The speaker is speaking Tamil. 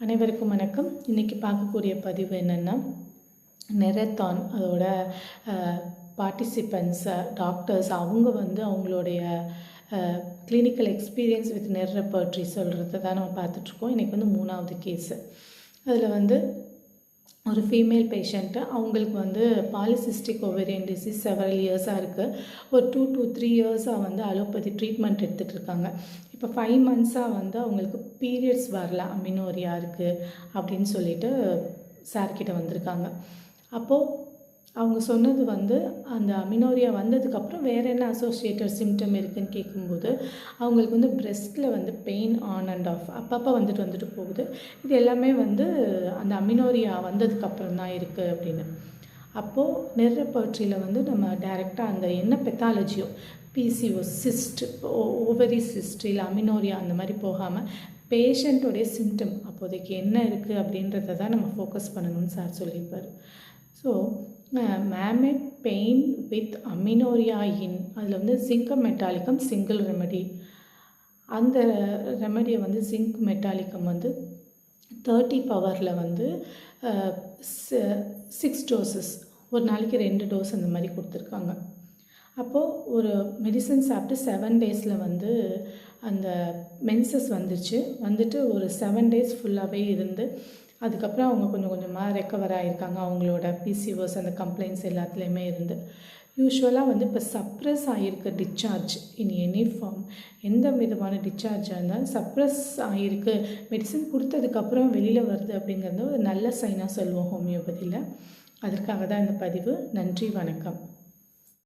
அனைவருக்கும் வணக்கம். இன்றைக்கி பார்க்கக்கூடிய பதிவு என்னென்னா நெரத்தான் அதோட பார்ட்டிசிபெண்ட்ஸ் டாக்டர்ஸ் அவங்க வந்து அவங்களுடைய கிளினிக்கல் எக்ஸ்பீரியன்ஸ் வித் நெர்ரப்பர்ட்ரி சொல்கிறத தான் நம்ம பார்த்துட்ருக்கோம் இன்றைக்கி வந்து மூணாவது கேஸு அதில் வந்து ஒரு ஃபீமேல் பேஷண்ட்டு அவங்களுக்கு வந்து பாலிசிஸ்டிக் ஒவேரியன் டிசீஸ் செவரல் இயர்ஸாக இருக்குது ஒரு டூ டூ த்ரீ இயர்ஸாக வந்து அலோபதி ட்ரீட்மெண்ட் எடுத்துகிட்டு இருக்காங்க. இப்போ ஃபைவ் மந்த்ஸாக வந்து அவங்களுக்கு பீரியட்ஸ் வரல அமினோரியா இருக்குது அப்படின்னு சொல்லிட்டு சார்கிட்ட வந்திருக்காங்க. அப்போது அவங்க சொன்னது வந்து அந்த அமினோரியா வந்ததுக்கப்புறம் வேறு என்ன அசோசியேட்டட் சிம்டம் இருக்குதுன்னு கேட்கும்போது அவங்களுக்கு வந்து பிரெஸ்ட்டில் வந்து பெயின் ஆன் அண்ட் ஆஃப் அப்பப்போ வந்துட்டு வந்துட்டு போகுது. இது எல்லாமே வந்து அந்த அமினோரியா வந்ததுக்கப்புறம் தான் இருக்குது அப்படின்னு. அப்போது நெர்ரப்பர்ட்ரியில் வந்து நம்ம டைரெக்டாக அந்த என்ன பெத்தாலஜியோ பிசிஓ சிஸ்ட் ஓவரி சிஸ்ட் இல்லை அமினோரியா அந்த மாதிரி போகாமல் பேஷண்ட்டோடைய சிம்டம் அப்போதைக்கு என்ன இருக்குது அப்படின்றத தான் நம்ம ஃபோக்கஸ் பண்ணணும்னு சார் சொல்லியிருப்பார். ஸோ மேமே பெயின் வித் அமினோரியா இன் அதில் வந்து ஜிங்கம் மெட்டாலிக்கம் சிங்கிள் ரெமடி அந்த ரெமடியை வந்து ஜிங்க் மெட்டாலிக்கம் வந்து தேர்ட்டி பவரில் வந்து சிக்ஸ் டோசஸ் ஒரு நாளைக்கு ரெண்டு டோஸ் அந்த மாதிரி கொடுத்துருக்காங்க. அப்போது ஒரு மெடிசன் சாப்பிட்டு செவன் டேஸில் வந்து அந்த மென்சஸ் வந்துச்சு. வந்துட்டு ஒரு செவன் டேஸ் ஃபுல்லாகவே இருந்து அதுக்கப்புறம் அவங்க கொஞ்சம் கொஞ்சமாக ரெக்கவர் ஆகியிருக்காங்க அவங்களோட பிசிஓஸ் அந்த கம்ப்ளைண்ட்ஸ் எல்லாத்துலேயுமே இருந்து. யூஸ்வலாக வந்து இப்போ சப்ரஸ் ஆகியிருக்க டிஸ்சார்ஜ் இன் எனி ஃபார்ம் எந்த விதமான டிஸ்சார்ஜாக இருந்தாலும் சப்ரஸ் ஆகியிருக்கு மெடிசன் கொடுத்ததுக்கப்புறம் வெளியில் வருது அப்படிங்கிறது ஒரு நல்ல சைனாக சொல்லுவோம் ஹோமியோபதியில் அதற்காக தான் இந்த பதிவு. நன்றி வணக்கம்.